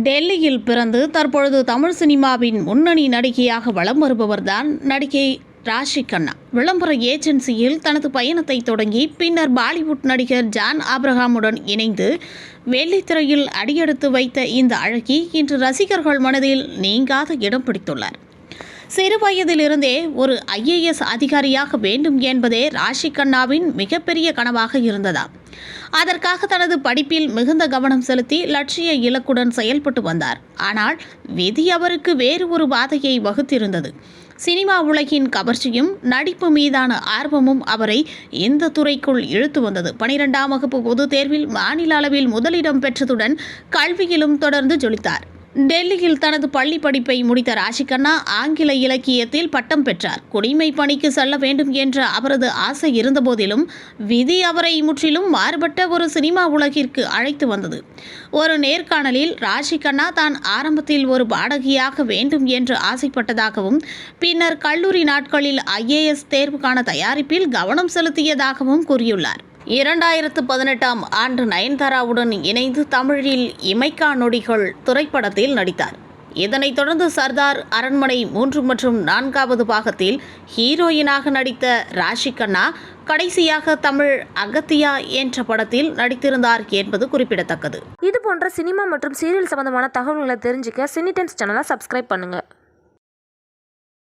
டெல்லியில் பிறந்து தற்பொழுது தமிழ் சினிமாவின் முன்னணி நடிகையாக வலம் வருபவர்தான் நடிகை ராஷி கண்ணா. விளம்பர ஏஜென்சியில் தனது பயணத்தை தொடங்கி பின்னர் பாலிவுட் நடிகர் ஜான் ஆப்ரஹாமுடன் இணைந்து வெள்ளித்திரையில் அடியெடுத்து வைத்த இந்த அழகி இன்று ரசிகர்கள் மனதில் நீங்காத இடம் பிடித்துள்ளார். சிறு வயதிலிருந்தே ஒரு ஐஏஎஸ் அதிகாரியாக வேண்டும் என்பதே ராஷி கண்ணாவின் மிகப்பெரிய கனவாக இருந்ததாம். அதற்காக தனது படிப்பில் மிகுந்த கவனம் செலுத்தி லட்சிய இலக்குடன் செயல்பட்டு வந்தார். ஆனால் விதி அவருக்கு வேறு ஒரு பாதையை வகுத்திருந்தது. சினிமா உலகின் கவர்ச்சியும் நடிப்பு மீதான ஆர்வமும் அவரை இந்த துறைக்குள் இழுத்து வந்தது. பனிரெண்டாம் வகுப்பு பொதுத் தேர்வில் மாநில அளவில் முதலிடம் பெற்றதுடன் கல்வியிலும் தொடர்ந்து ஜொலித்தார். டெல்லியில் தனது பள்ளி படிப்பை முடித்த ராஷிகண்ணா ஆங்கில இலக்கியத்தில் பட்டம் பெற்றார். குடிமை பணிக்கு செல்ல வேண்டும் என்ற அவரது ஆசை இருந்தபோதிலும் விதி அவரை முற்றிலும் மாறுபட்ட ஒரு சினிமா உலகிற்கு அழைத்து வந்தது. ஒரு நேர்காணலில் ராஷிகண்ணா தான் ஆரம்பத்தில் ஒரு பாடகியாக வேண்டும் என்று ஆசைப்பட்டதாகவும் பின்னர் கல்லூரி நாட்களில் ஐஏஎஸ் தேர்வுக்கான தயாரிப்பில் கவனம் செலுத்தியதாகவும் கூறியுள்ளார். இரண்டாயிரத்து பதினெட்டாம் ஆண்டு நயன்தாராவுடன் இணைந்து தமிழில் இமைக்கா நொடிகள் திரைப்படத்தில் நடித்தார். இதனைத் தொடர்ந்து சர்தார் அரண்மனை மூன்று மற்றும் நான்காவது பாகத்தில் ஹீரோயினாக நடித்த ராஷி கண்ணா கடைசியாக தமிழ் அகத்தியா என்ற படத்தில் நடித்திருந்தார் என்பது குறிப்பிடத்தக்கது. இது போன்ற சினிமா மற்றும் சீரியல் சம்பந்தமான தகவல்களை தெரிஞ்சுக்க சினிடென்ஸ் சேனலை சப்ஸ்கிரைப் பண்ணுங்கள்